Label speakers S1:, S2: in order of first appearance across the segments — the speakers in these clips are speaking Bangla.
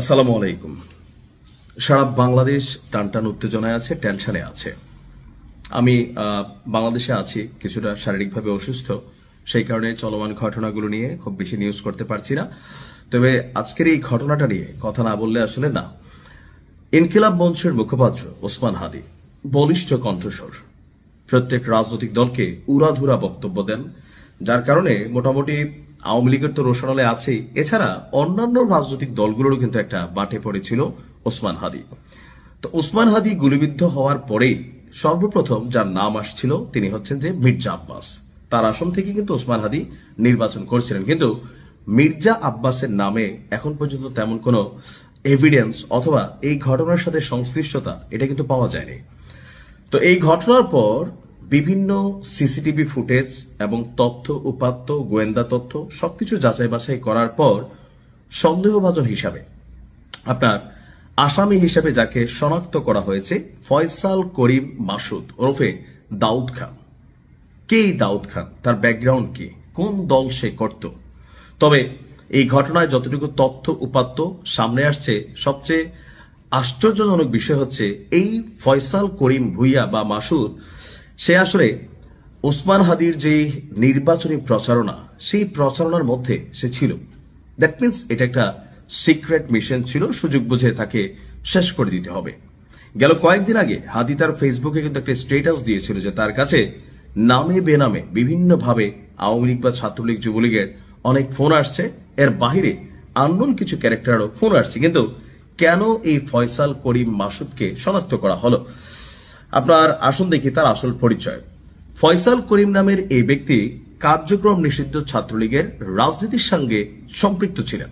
S1: আসসালামু আলাইকুম। সারা বাংলাদেশ টানটান উত্তেজনায় আছে, টেনশনে আছে। আমি বাংলাদেশে আছি, কিছুটা শারীরিকভাবে অসুস্থ। সেই কারণে চলমান ঘটনাগুলো নিয়ে খুব বেশি নিউজ করতে পারছি না। তবে আজকের এই ঘটনাটা নিয়ে কথা না বললে আসলে না। ইনকিলাব মঞ্চের মুখপাত্র ওসমান হাদি, বলিষ্ঠ কণ্ঠস্বর। প্রত্যেক রাজনৈতিক দলকে উড়াধুরা বক্তব্য দেন, যার কারণে মোটামুটি আওয়ামী লীগের তো রোশনালে আছেই। এছাড়া অন্যান্য রাজনৈতিক দলগুলোরও কিন্তু একটা বাটে পড়েছিল ওসমান হাদি। তো ওসমান হাদি গুলিবিদ্ধ হওয়ার পরে সর্বপ্রথম যার নাম আসছিল তিনি হচ্ছেন যে মির্জা আব্বাস। তার আসন থেকে কিন্তু ওসমান হাদি নির্বাচন করছিলেন। কিন্তু মির্জা আব্বাসের নামে এখন পর্যন্ত তেমন কোনো এভিডেন্স অথবা এই ঘটনার সাথে সংশ্লিষ্টতা এটা কিন্তু পাওয়া যায়নি। তো এই ঘটনার পর বিভিন্ন সিসিটিভি ফুটেজ এবং তথ্য, উপাত্ত, গোয়েন্দা তথ্য সবকিছু যাচাই বাছাই করার পর সন্দেহভাজন হিসাবে আপনার আসামি হিসাবে যাকে শনাক্ত করা হয়েছে ফয়সাল করিম মাসুদ ওরফে দাউদ খান। কে দাউদ খান? তার ব্যাকগ্রাউন্ড কি? কোন দল সে করত? তবে এই ঘটনায় যতটুকু তথ্য, উপাত্ত সামনে আসছে, সবচেয়ে আশ্চর্যজনক বিষয় হচ্ছে এই ফয়সাল করিম ভুইয়া বা মাসুদ সে আসলে ওসমান হাদির যে নির্বাচনী প্রচারণা, সেই প্রচারণার মধ্যে সে ছিল। দ্যাট মিন্স এটা একটা সিক্রেট মিশন ছিল, সুযোগ বুঝে তাকে শেষ করে দিতে হবে। গেল কয়েকদিন আগে হাদি তার ফেসবুকে কিন্তু একটা স্টেটাস দিয়েছিল যে তার কাছে নামে বেনামে বিভিন্নভাবে আওয়ামী লীগ বা ছাত্রলীগ, যুবলীগের অনেক ফোন আসছে। এর বাহিরে আননোন কিছু ক্যারেক্টারও ফোন আসছে। কিন্তু কেন এই ফয়সাল করিম মাসুদকে শনাক্ত করা হলো? আপনার আসুন দেখি তার আসল পরিচয়। ফয়সাল করিম নামের এই ব্যক্তি কার্যক্রম নিষিদ্ধ ছাত্রলীগের রাজনীতির সঙ্গে সম্পৃক্ত ছিলেন।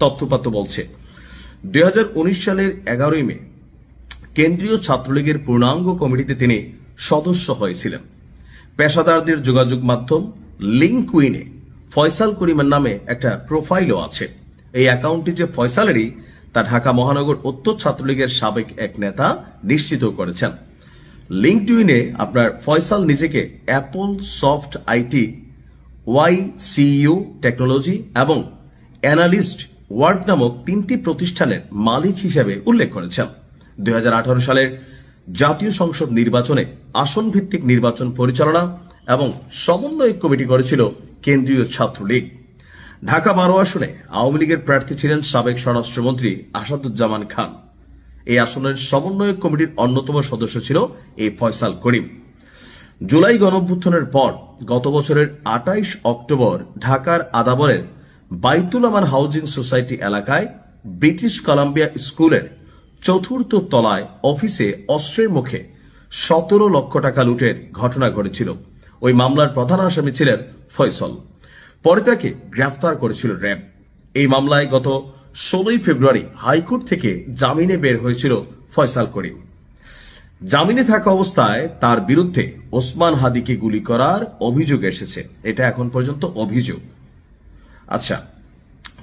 S1: তথ্যপাত্র বলছে দু হাজার উনিশ সালের এগারোই মে কেন্দ্রীয় ছাত্রলীগের পূর্ণাঙ্গ কমিটিতে তিনি সদস্য হয়েছিলেন। পেশাদারদের যোগাযোগ মাধ্যম লিঙ্কুইনে ফয়সাল করিমের নামে একটা প্রোফাইলও আছে। এই অ্যাকাউন্টটি যে ফয়সালেরই, তা ঢাকা মহানগর উত্তর ছাত্রলীগের সাবেক এক নেতা নিশ্চিত করেছেন। লিঙ্কডইনে আপনার ফয়সাল নিজেকে Apple soft IT, Y CU technology এবং অ্যানালিস্ট ওয়ার্ড নামক তিনটি প্রতিষ্ঠানের মালিক হিসেবে উল্লেখ করেছেন। দু হাজার আঠারো সালের জাতীয় সংসদ নির্বাচনে আসন ভিত্তিক নির্বাচন পরিচালনা এবং সমন্বয় কমিটি করেছিল কেন্দ্রীয় ছাত্রলীগ। ঢাকা বারো আসনে আওয়ামী লীগের প্রার্থী ছিলেন সাবেক স্বরাষ্ট্রমন্ত্রী আসাদুজ্জামান খান। এই আসনের সমন্বয়ক কমিটির অন্যতম সদস্য ছিল এই ফয়সাল করিম। জুলাই গণঅভ্যুত্থানের পর গত বছরের আটাইশ অক্টোবর ঢাকার আদাবরের বাইতুল আমান হাউজিং সোসাইটি এলাকায় ব্রিটিশ কলাম্বিয়া স্কুলের চতুর্থ তলায় অফিসে অস্ত্রের মুখে সতেরো লক্ষ টাকা লুটের ঘটনা ঘটেছিল। ওই মামলার প্রধান আসামি ছিলেন ফয়সল। পরে তাকে গ্রেফতার করেছিল র্যাব। এই মামলায় গত ষোলোই ফেব্রুয়ারি হাইকোর্ট থেকে জামিনে বের হয়েছিল ফয়সাল করিম। জামিনে থাকা অবস্থায় তার বিরুদ্ধে ওসমান হাদিকে গুলি করার অভিযোগ এসেছে। এটা এখন পর্যন্ত অভিযোগ। আচ্ছা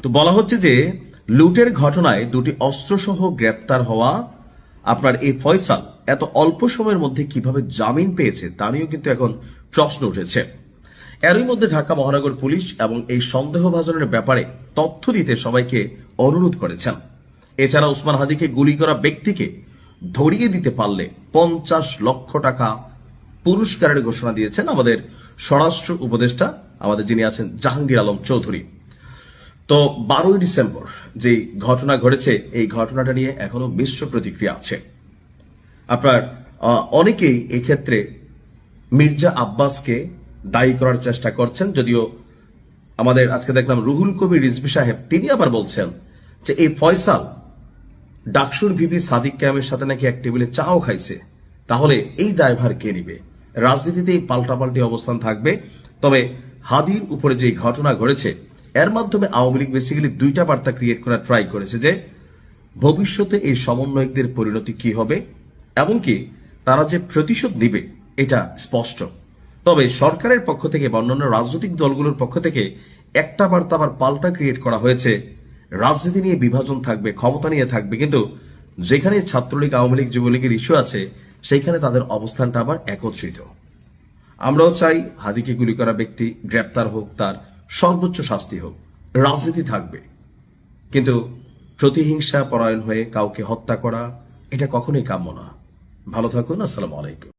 S1: তো বলা হচ্ছে যে লুটের ঘটনায় দুটি অস্ত্রসহ গ্রেপ্তার হওয়া আপনার এই ফয়সাল এত অল্প সময়ের মধ্যে কীভাবে জামিন পেয়েছে তা নিয়েও কিন্তু এখন প্রশ্ন উঠেছে। এরই মধ্যে ঢাকা মহানগর পুলিশ এবং এই সন্দেহভাজনের ব্যাপারে তথ্য দিতে সবাইকে অনুরোধ করেছেন। এছাড়া ওসমান হাদিকে গুলি করা ব্যক্তিকে ধরিয়ে দিতে পারলে পঞ্চাশ লক্ষ টাকা পুরস্কারের ঘোষণা দিয়েছেন আমাদের স্বরাষ্ট্র উপদেষ্টা, আমাদের যিনি আছেন জাহাঙ্গীর আলম চৌধুরী। তো বারোই ডিসেম্বর যে ঘটনা ঘটেছে, এই ঘটনাটা নিয়ে এখনও মিশ্র প্রতিক্রিয়া আছে। আপনার অনেকেই এক্ষেত্রে মির্জা আব্বাসকে দায়ী করার চেষ্টা করছেন, যদিও আমাদের আজকে দেখলাম রুহুল কবির রিজবি সাহেব, তিনি আবার বলছেন যে এই ফয়সাল ডাকসুর ভিপি সাদিক ক্যামের সাথে নাকি এক টেবিলে চাও খাইছে, তাহলে এই দায়ভার কে নিবে? রাজনীতিতে এই পাল্টাপাল্টি অবস্থান থাকবে, তবে হাদির উপরে যে ঘটনা ঘটেছে, এর মাধ্যমে আওয়ামী লীগ বেসিক্যালি দুইটা বার্তা ক্রিয়েট করার ট্রাই করেছে যে ভবিষ্যতে এই সমন্বয়কদের পরিণতি কি হবে এমনকি তারা যে প্রতিশোধ নিবে, এটা স্পষ্ট। তবে সরকারের পক্ষ থেকে বা অন্যান্য রাজনৈতিক দলগুলোর পক্ষ থেকে একটা বার্তা আবার পাল্টা ক্রিয়েট করা হয়েছে। রাজনীতি নিয়ে বিভাজন থাকবে, ক্ষমতা নিয়ে থাকবে, কিন্তু যেখানে ছাত্রলীগ, আওয়ামী লীগ, যুবলীগের ইস্যু আছে, সেইখানে তাদের অবস্থানটা আবার একত্রিত। আমরাও চাই হাদিকে গুলি করা ব্যক্তি গ্রেপ্তার হোক, তার সর্বোচ্চ শাস্তি হোক। রাজনীতি থাকবে। কিন্তু প্রতিহিংসা, পরায়ণ হয়ে কাউকে হত্যা করা, এটা কখনোই কাম্য না। ভালো থাকুন, আসসালামু আলাইকুম।